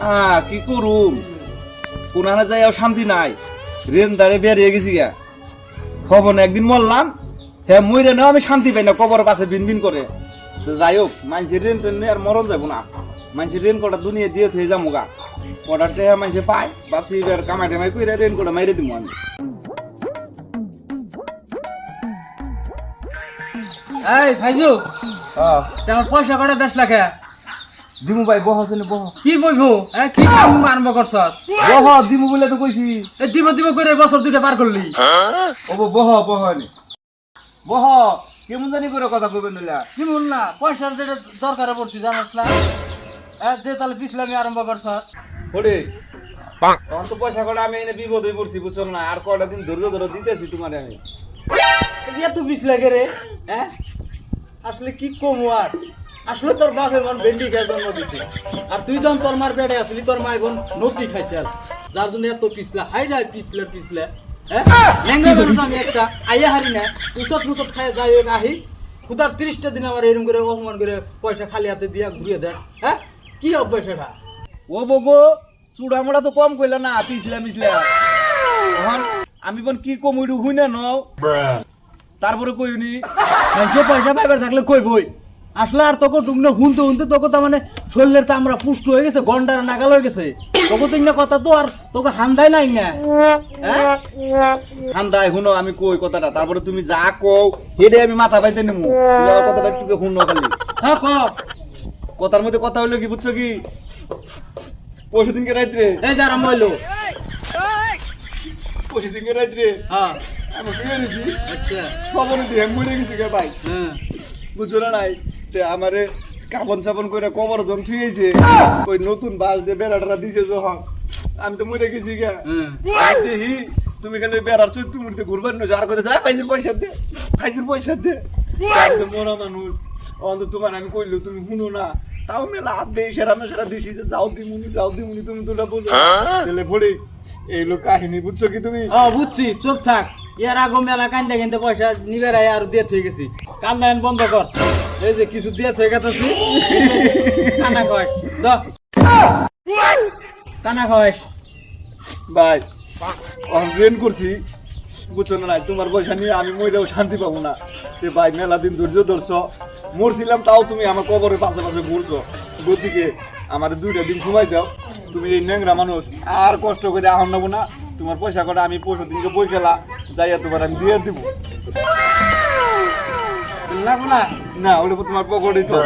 হ্যাঁ কি করুম? কোনানে যাইও শান্তি নাই। রেন দাঁড়ে বেরিয়ে গেছি গা। খবর না একদিন মরলাম। হ্যাঁ মইরে নাও আমি শান্তি পাই না কবর পাশে বিন বিন করে। তো যাই হোক মানুষের রেন টেন আর মরণ যাব না। মানুষের রেন কটা দুনিয়া দিয়ে থয়ে যাব গা। কটা টেহা মানুষে পায় ভাবছি এবার কামাই টামাই করে রেন কটা মাইরে দিব আমি। এই ভাইজু হ্যাঁ। তোমার পয়সা কটা দশ লাখে দিমু ভাই বহ আছে বহ। কি বলব? হ্যাঁ কি কাম আরম্ভ করছ? বহ দিমু বলে তো কইছি। এই দিব দিব করে বছর দুইটা পার করলি। ও বহ বহ নি। বহ কেমন জানি করে কথা কইবেন নইলা। কি বল না পয়সার যেটা দরকারে পড়ছি জানাস না? হ্যাঁ যে তাহলে পিছলামি আরম্ভ করছ। ওরে তখন তো পয়সা কটা আমি এনে বিপদে পড়ছি বুঝছ না? আর কটা দিন ধৈর্য ধরে দিতেছি তোমার আমি। এত পিছ লাগে রে হ্যাঁ আসলে কি কম আর? আসলে তোর বাপের মন ভেন্ডি খেয়ে জন্ম দিছে। আর তুই যখন তোর মার বেড়ে আসলি তোর মায়ের বোন নতি খাইছে যার জন্য এত পিছলা। হাই যাই পিছলে পিছলে। হ্যাঁ? মানুষ আমি একটা আইয়া হারি না। উচট মুচট খাই যাই হোক আহি। খুদার তিরিশটা দিন আমার এরকম করে অপমান করে পয়সা খালি হাতে দিয়া ঘুরিয়ে দেয়। হ্যাঁ? কি অভ্যাস এটা? ও বগো চূড়া মোড়া তো কম কইলা না পিছলা মিছলা। আমি বোন কি কম ওইটু হুই না নও? তারপরে কইনি যে পয়সা পাইবার থাকলে কই বই আসলে আর তোকে টুকনে হুনতে হুনতে তোকে তো মানে শরীরের তো আমরা পুষ্ট হয়ে গেছে গন্ডার নাগাল হয়ে গেছে। তোকে তো কথা তো আর তোকে হান্দাই নাই না। হ্যাঁ? ঠান্ডায় শুনো আমি কই কথাটা? তারপরে তুমি যা কও হেডে আমি মাথা পাইতে আমার কথাটা একটু শুনো খালি। হ্যাঁ ক? কথার মধ্যে কথা হইল কি বুঝছ কি? পরশু দিনকে রাত্রে এই যারা মইলো পরশু দিনকে রাত্রে হ্যাঁ। আমি আচ্ছা। খবর দিয়ে মরে গেছি ভাই। হ্যাঁ। বুঝছ না নাই? তে আমারে কাপন চাপন করে কবর জন থুয়েছে ওই নতুন বাস দিয়ে বেড়াটা দিছে যখন। আমি তো মরে গেছি গা। হ্যাঁ। দেখি তুমি খালি বেড়ার চোখ তুমি ঘুরবার না আর কথা যায় পাইছির পয়সা দে পাইছির পয়সা দে। মরা মানুষ। অন্ত তোমার আমি কইলো তুমি শুনো না। তাও মেলা হাত দিয়ে সেরা সেরা দিছি যে যাও দিমুনি যাও দিমুনি তুমি তোটা বোঝো। তেলে পড়ে এই লোক কাহিনী বুঝছ কি তুমি? ও বুঝছি চুপ থাক। এর আগে মেলা কান্দে কিনতে পয়সা নিবে আর দিয়ে থয়ে গেছি। কান্দায়ন বন্ধ কর। এই যে কিছু দিয়ে থয়ে গেছি কানা কয়। দ। কানা কয়। ভাই অনলাইন করছি। বুঝছ না নাই, তোমার পয়সা নিয়ে আমি মইরাও শান্তি পাবো না। তে ভাই মেলা দিন ধৈর্য ধরছ মরছিলাম তাও তুমি আমার কবরের পাশে পাশে ঘুরছো। গতিকে আমার দুইটা দিন সময় দাও। তুমি এই ন্যাংরা মানুষ আর কষ্ট করে আহন নেব না। তোমার পয়সা কটা আমি পরশু দিনকে বই গেলা যাইয়া তোমার আমি দিয়ে দিব। না ওটা তোমার পকেটে তো।